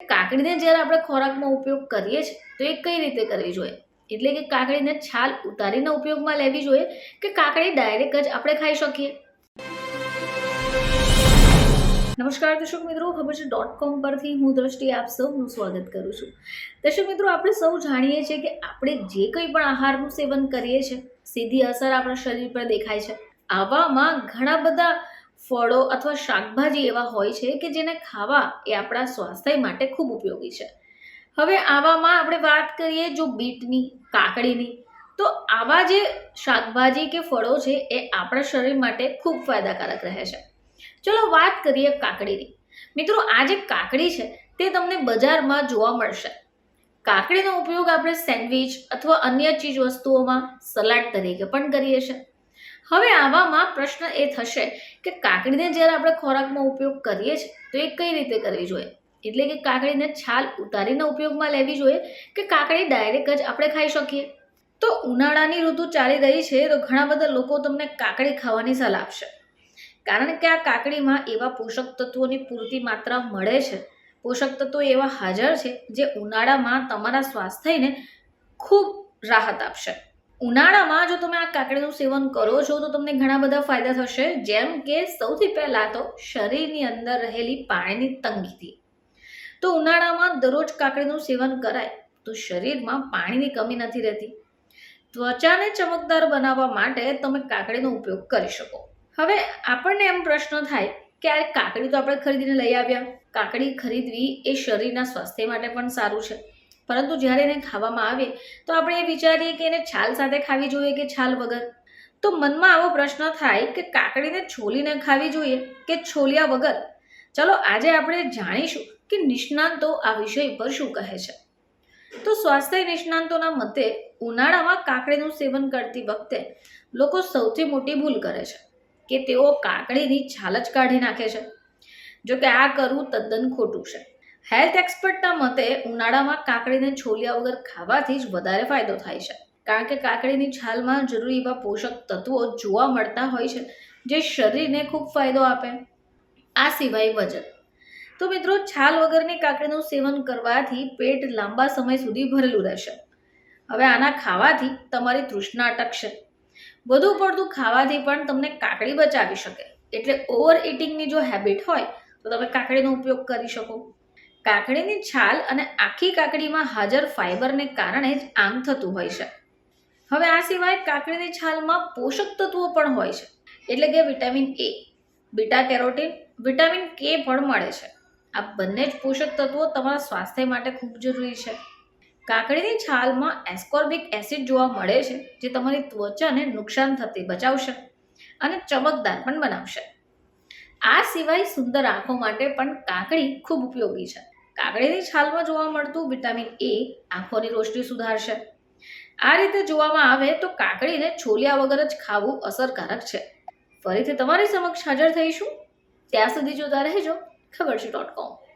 કાકડીને જ્યારે આપણે ખોરાકમાં ઉપયોગ કરીએ છીએ, તો એ કઈ રીતે કરવી જોઈએ? એટલે કે કાકડીને છાલ ઉતારીને ઉપયોગમાં લેવી જોઈએ કે કાકડી ડાયરેક્ટ જ આપણે ખાઈ શકીએ? નમસ્કાર, દર્શક મિત્રો, ખબર છે. ડોટ કોમ પરથી હું દ્રષ્ટિ આપ સૌનું સ્વાગત કરું છું. દર્શક મિત્રો, આપણે સૌ જાણીએ છીએ કે આપણે જે કંઈ પણ આહારનું સેવન કરીએ છીએ, સીધી અસર આપણા શરીર પર દેખાય છે. આવામાં ઘણા બધા ફળો અથવા શાકભાજી એવા હોય છે કે જેને ખાવા એ આપણા સ્વાસ્થ્ય માટે ખૂબ ઉપયોગી છે. હવે આવામાં આપણે વાત કરીએ જો બીટની, કાકડીની, તો આવા જે શાકભાજી કે ફળો છે એ આપણા શરીર માટે ખૂબ ફાયદાકારક રહે છે. ચલો વાત કરીએ કાકડીની. મિત્રો, આ જે કાકડી છે તે તમને બજારમાં જોવા મળશે. કાકડીનો ઉપયોગ આપણે સેન્ડવિચ અથવા અન્ય ચીજ વસ્તુઓમાં સલાડ તરીકે પણ કરીએ છીએ. હવે આવામાં પ્રશ્ન એ થશે કે કાકડીને જ્યારે આપણે ખોરાકમાં ઉપયોગ કરીએ છીએ, તો એ કઈ રીતે કરવી જોઈએ? એટલે કે કાકડીને છાલ ઉતારીને ઉપયોગમાં લેવી જોઈએ કે કાકડી ડાયરેક્ટ જ આપણે ખાઈ શકીએ? તો ઉનાળાની ઋતુ ચાલી રહી છે, તો ઘણા બધા લોકો તમને કાકડી ખાવાની સલાહ આપશે. કારણ કે આ કાકડીમાં એવા પોષક તત્વોની પૂરતી માત્રા મળે છે. પોષક તત્વો એવા હાજર છે, જે ઉનાળામાં તમારા સ્વાસ્થ્યને ખૂબ રાહત આપશે. ઉનાળામાં જો તમે આ કાકડીનું સેવન કરો છો, તો તમને ઘણા બધા ફાયદા થશે. જેમ કે સૌથી પહેલાં તો શરીરની અંદર રહેલી પાણીની તંગીથી તો ઉનાળામાં દરરોજ કાકડીનું સેવન કરાય, તો શરીરમાં પાણીની કમી નથી રહેતી. ત્વચાને ચમકદાર બનાવવા માટે તમે કાકડીનો ઉપયોગ કરી શકો. હવે આપણને એમ પ્રશ્ન થાય કે આ કાકડી તો આપણે ખરીદીને લઈ આવ્યા. કાકડી ખરીદવી એ શરીરના સ્વાસ્થ્ય માટે પણ સારું છે. પરંતુ જ્યારે એને ખાવામાં આવે, તો આપણે એ વિચારીએ કે એને છાલ સાથે ખાવી જોઈએ કે છાલ વગર? તો મનમાં આવો પ્રશ્ન થાય કે કાકડીને છોલીને ખાવી જોઈએ કે છોલ્યા વગર? ચલો, આજે આપણે જાણીશું કે નિષ્ણાંતો આ વિષય પર શું કહે છે. તો સ્વાસ્થ્ય નિષ્ણાંતોના મતે, ઉનાળામાં કાકડીનું સેવન કરતી વખતે લોકો સૌથી મોટી ભૂલ કરે છે કે તેઓ કાકડીની છાલ જ કાઢી નાખે છે. જો કે આ કરવું તદ્દન ખોટું છે. હેલ્થ એક્સપર્ટના મતે ઉનાળામાં કાકડીને છોલ્યા વગર ખાવાથી જ વધારે ફાયદો થાય છે. કારણ કે કાકડીની છાલમાં જરૂરી એવા પોષક તત્વો જોવા મળતા હોય છે, જે શરીરને ખૂબ ફાયદો આપે. આ સિવાય વજન. તો મિત્રો, છાલ વગરની કાકડીનું સેવન કરવાથી પેટ લાંબા સમય સુધી ભરેલું રહેશે. હવે આના ખાવાથી તમારી તૃષ્ણા અટકશે. વધુ પડતું ખાવાથી પણ તમને કાકડી બચાવી શકે. એટલે ઓવર ઇટિંગની જો હેબિટ હોય, તો તમે કાકડીનો ઉપયોગ કરી શકો. કાકડીની છાલ અને આખી કાકડીમાં હાજર ફાઈબરને કારણે જ આમ થતું હોય છે. હવે આ સિવાય કાકડીની છાલમાં પોષક તત્વો પણ હોય છે, એટલે કે vitamin A, beta carotene, vitamin K પણ મળે છે. આ બંને જ પોષક તત્વો તમારા સ્વાસ્થ્ય માટે ખૂબ જરૂરી છે. કાકડીની છાલમાં એસ્કોર્બિક એસિડ જોવા મળે છે, જે તમારી ત્વચાને નુકસાન થતી બચાવશે અને ચમકદાર પણ બનાવશે. આ સિવાય સુંદર આંખો માટે પણ કાકડી ખૂબ ઉપયોગી છે. કાકડીની છાલમાં જોવા મળતું વિટામિન એ આંખોની રોશની સુધારશે. આ રીતે જોવામાં આવે તો કાકડીને છોલ્યા વગર જ ખાવું અસરકારક છે. ફરીથી તમારી સમક્ષ હાજર થઈશું. ત્યાં સુધી જોતા રહેજો. ખબર છે ડોટ કોમ